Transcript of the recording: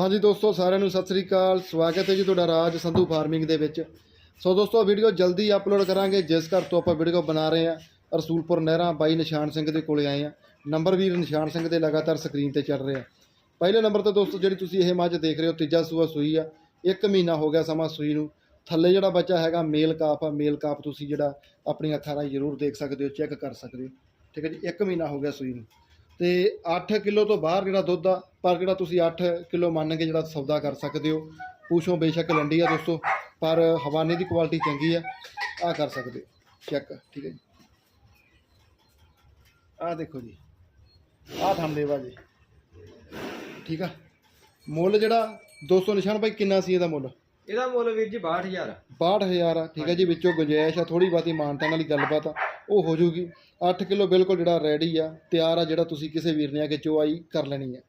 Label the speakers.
Speaker 1: ਹਾਂਜੀ ਦੋਸਤੋ, ਸਾਰਿਆਂ ਨੂੰ ਸਤਿ ਸ੍ਰੀ ਅਕਾਲ। ਸਵਾਗਤ ਹੈ ਜੀ ਤੁਹਾਡਾ ਰਾਜ ਸੰਧੂ ਫਾਰਮਿੰਗ ਦੇ ਵਿੱਚ। ਸੋ ਦੋਸਤੋ, ਵੀਡੀਓ ਜਲਦੀ ਅਪਲੋਡ ਕਰਾਂਗੇ, ਜਿਸ ਘਰ ਤੋਂ ਆਪਾਂ ਵੀਡੀਓ ਬਣਾ ਰਹੇ ਹਾਂ, ਰਸੂਲਪੁਰ ਨਹਿਰਾਂ ਬਾਈ ਨਿਸ਼ਾਨ ਸਿੰਘ ਦੇ ਕੋਲੇ ਆਏ ਆ ਨੰਬਰ ਵੀ ਨਿਸ਼ਾਨ ਸਿੰਘ ਦੇ ਲਗਾਤਾਰ ਸਕਰੀਨ ਤੇ ਚੱਲ ਰਿਹਾ। ਪਹਿਲੇ ਨੰਬਰ ਤੇ ਦੋਸਤੋ, ਜਿਹੜੀ ਤੁਸੀਂ ਇਹ ਮੱਝ ਦੇਖ ਰਹੇ ਹੋ, ਤੀਜਾ ਸੂਆ ਸੂਈ ਆ, ਇੱਕ ਮਹੀਨਾ ਹੋ ਗਿਆ ਸਮਾਂ ਸੂਈ ਨੂੰ। ਥੱਲੇ ਜਿਹੜਾ ਬੱਚਾ ਹੈਗਾ, ਮੇਲ ਕਾਪ ਆ, ਮੇਲ ਕਾਪ ਤੁਸੀਂ ਜਿਹੜਾ ਆਪਣੀਆਂ ਅੱਖਾਂ ਰਾਹੀਂ ਜ਼ਰੂਰ ਦੇਖ ਸਕਦੇ ਹੋ, ਚੈੱਕ ਕਰ ਸਕਦੇ ਹੋ। ਠੀਕ ਹੈ ਜੀ, ਇੱਕ ਮਹੀਨਾ ਹੋ ਗਿਆ ਸੂਈ ਨੂੰ। ਤੇ 8 ਕਿਲੋ ਤੋਂ ਬਾਹਰ ਜਿਹੜਾ ਦੁੱਧ ਆ ਪਰ ਜਿਹੜਾ ਤੁਸੀਂ 8 ਕਿਲੋ ਮੰਨ ਕੇ ਜਿਹੜਾ ਸੌਦਾ ਕਰ ਸਕਦੇ ਹੋ ਪੂਛੋਂ ਬੇਸ਼ੱਕ ਲੰਡੀ ਆ ਦੋਸਤੋ ਪਰ ਹਵਾਨੇ ਦੀ ਕੁਆਲਿਟੀ ਚੰਗੀ ਆ ਆ ਕਰ ਸਕਦੇ ਹੋ ਚੈੱਕ ਠੀਕ ਹੈ ਜੀ। ਆ ਦੇਖੋ ਜੀ ਆ ਥੰਮ ਦੇਵਾ ਜੀ। ਠੀਕ ਆ ਮੁੱਲ ਜਿਹੜਾ 200 ਨਿਸ਼ਾਨ ਭਾਈ ਕਿੰਨਾ ਸੀ ਇਹਦਾ ਮੁੱਲ?
Speaker 2: ਇਹਦਾ ਮੁੱਲ ਵੀਰ ਜੀ 62000
Speaker 1: 62000 ਆ ਠੀਕ ਹੈ ਜੀ ਵਿੱਚੋਂ ਗੁੰਜਾਇਸ਼ ਆ ਥੋੜੀ ਬਾਤੀ ਮਾਨਤਾ ਵਾਲੀ ਗੱਲਬਾਤ ਆ। ਉਹ ਹੋ ਜੂਗੀ। 8 ਕਿਲੋ ਬਿਲਕੁਲ ਜਿਹੜਾ ਰੈਡੀ ਆ, ਤਿਆਰ ਆ ਜਿਹੜਾ ਤੁਸੀਂ ਕਿਸੇ ਵੀਰ ਨੇ ਆ ਕੇ ਚੋਆਈ ਕਰ ਲੈਣੀ ਹੈ